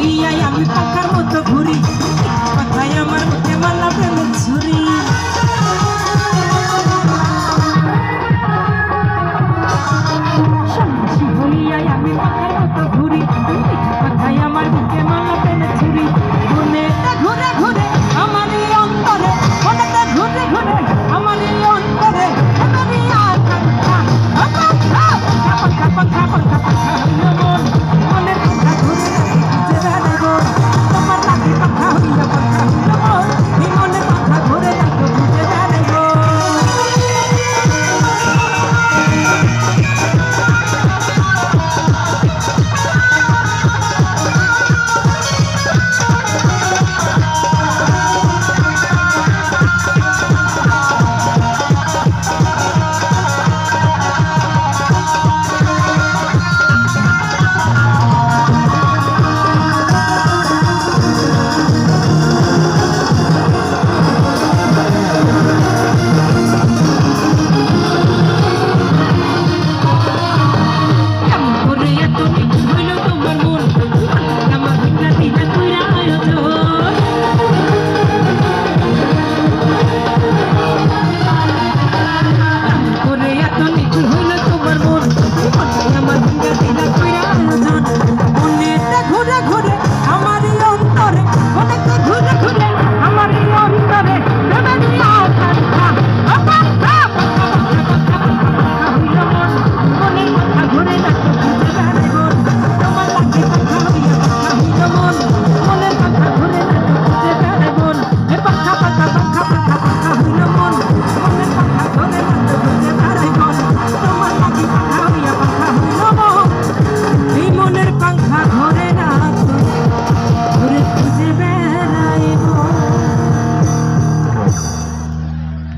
লইয়াই আমি পাখার মতো ঘুরি। কথায় আমার